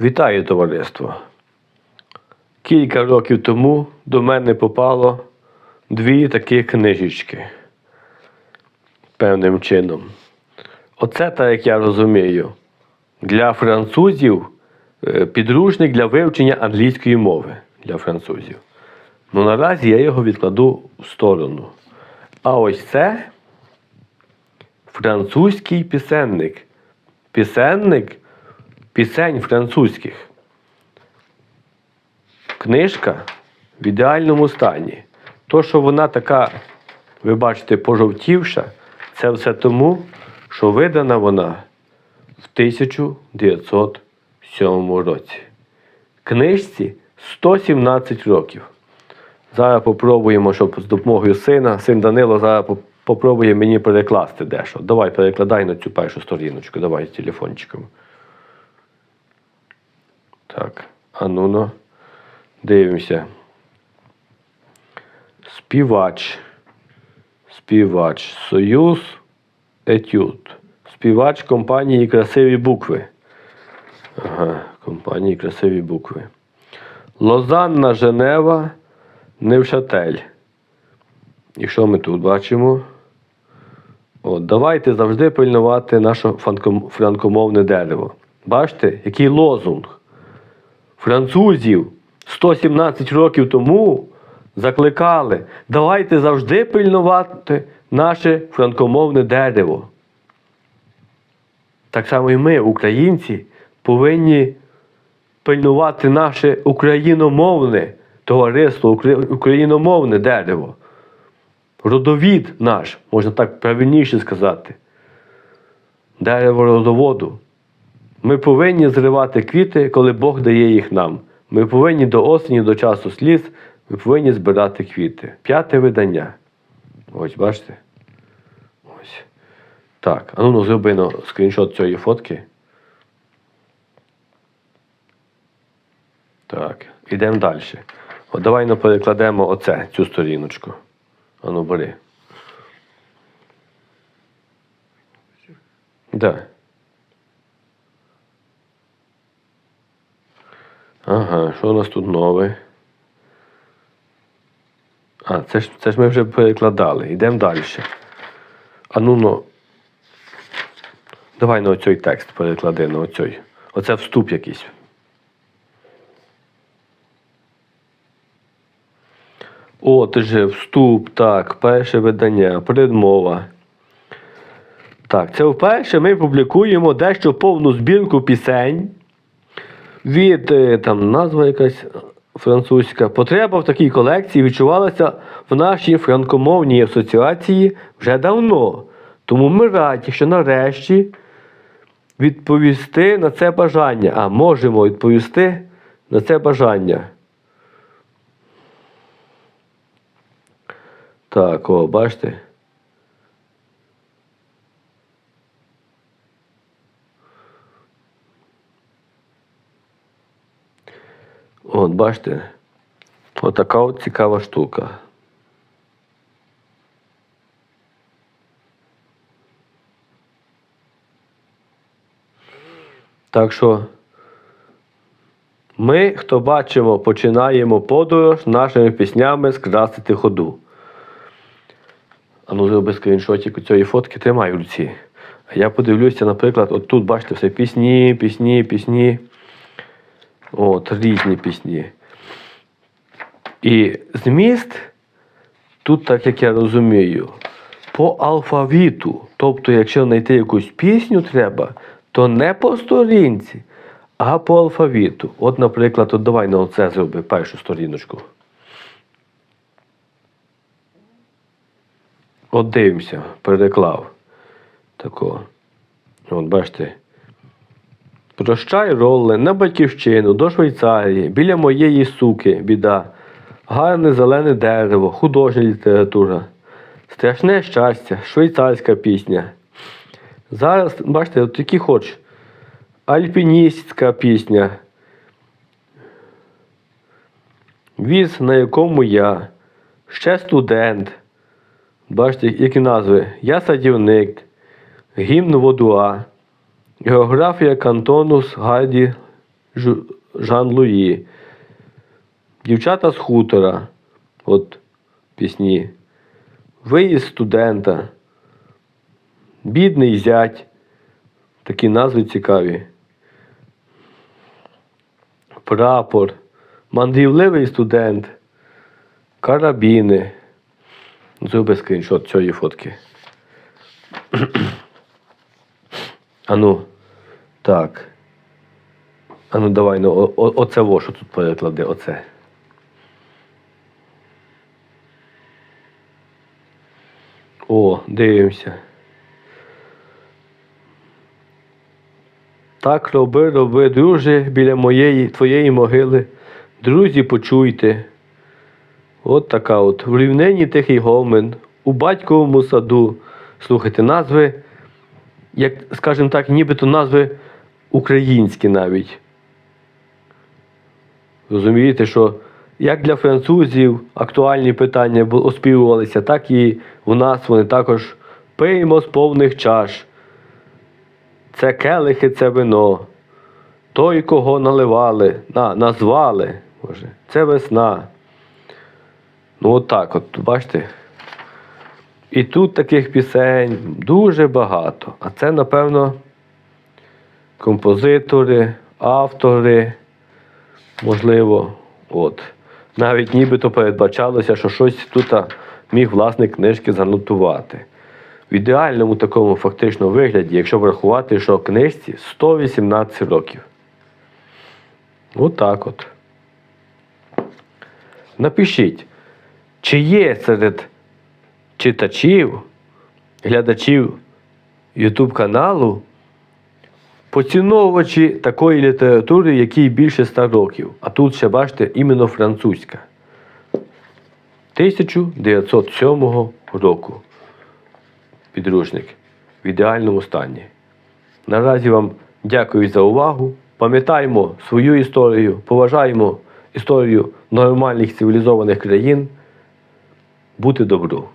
Вітаю товариство. Кілька років тому до мене попало дві такі книжечки. Певним чином. Оце, так як я розумію, для французів е, підручник для вивчення англійської мови для французів. Ну наразі я його відкладу в сторону. А ось це французький пісенник. Пісенник пісень французьких. Книжка в ідеальному стані. То, що вона така, ви бачите, пожовтівша, це все тому, що видана вона в 1907 році. Книжці 117 років. Зараз попробуємо, щоб з допомогою сина, син Данило зараз поп- попробує мені перекласти дещо. Давай перекладай на цю першу сторіночку, давай з телефончиком. Так, а ну ну. Дивимося. Співач. Співач. Союз Етюд. Співач компанії Красиві букви. Ага, компанії Красиві букви. Лозанна Женева, Невшатель. І що ми тут бачимо? От, давайте завжди пильнувати наше франкомовне дерево. Бачите, який лозунг? Французів 117 років тому закликали, давайте завжди пильнувати наше франкомовне дерево. Так само і ми, українці, повинні пильнувати наше україномовне товариство, україномовне дерево. Родовід наш, можна так правильніше сказати. Дерево родоводу. Ми повинні зривати квіти, коли Бог дає їх нам. Ми повинні до осені, до часу сліз, ми повинні збирати квіти. П'яте видання. Ось, бачите? Ось. Так, а ну, ну зроби скріншот цієї фотки. Так, ідемо далі. От давай ну, перекладемо оце, цю сторіночку. А ну бери. Да. Ага, що у нас тут нове? А, це ж, це ж ми вже перекладали. Йдемо далі. А ну ну. Давай на оцей текст переклади на оцей. Оце вступ якийсь. Отже, вступ, так, перше видання, передмова. Так, це вперше ми публікуємо дещо повну збірку пісень від е, там назва якась французька. Потреба в такій колекції відчувалася в нашій франкомовній асоціації вже давно. Тому ми раді, що нарешті відповісти на це бажання. А можемо відповісти на це бажання. Так, о, бачите. От, бачите, отака от цікава штука. Так що ми, хто бачимо, починаємо подорож нашими піснями скрасити ходу. А ну зроби скріншотик цієї фотки, тримай в. А я подивлюся, наприклад, от тут, бачите, все пісні, пісні, пісні. От, різні пісні. І зміст, тут, так як я розумію, по алфавіту. Тобто, якщо знайти якусь пісню треба, то не по сторінці, а по алфавіту. От, наприклад, от давай на оце зроби першу сторіночку. От дивимося, переклав. Такого. От бачите. Прощай, Ролле, на батьківщину, до Швейцарії, біля моєї суки, біда, гарне зелене дерево, художня література, страшне щастя, швейцарська пісня. Зараз, бачите, от які хоч, альпіністська пісня. Віз, на якому я, ще студент. Бачите, які назви? Я садівник, гімн Водуа, географія кантону Гарді Жу- Жан Луї. Дівчата з хутора. От пісні. Виїзд студента. Бідний зять. Такі назви цікаві. Прапор. Мандрівливий студент. Карабіни. Зроби скріншот цієї фотки. Ану. Так. Ану, давай, ну, о- о- оце во, що тут переклади, оце. О, дивимося. Так роби, роби, друже, біля моєї, твоєї могили. Друзі, почуйте. От така от. В рівненні тихий гомен, у батьковому саду. Слухайте, назви, як, скажімо так, нібито назви українські навіть. Розумієте, що як для французів актуальні питання оспівувалися, так і у нас вони також пиймо з повних чаш. Це келихи, це вино. Той, кого наливали, на, назвали. Боже, це весна. Ну, от так, от, бачите. І тут таких пісень дуже багато. А це, напевно, композитори, автори, можливо, от. Навіть нібито передбачалося, що щось тут міг власник книжки занотувати. В ідеальному такому фактично вигляді, якщо врахувати, що книжці 118 років. Отак от. Напишіть, чи є серед читачів, глядачів YouTube каналу поціновувачі такої літератури, якій більше 100 років. А тут ще бачите іменно французька. 1907 року. Підручник в ідеальному стані. Наразі вам дякую за увагу. Пам'ятаємо свою історію, поважаємо історію нормальних цивілізованих країн. Бути добру.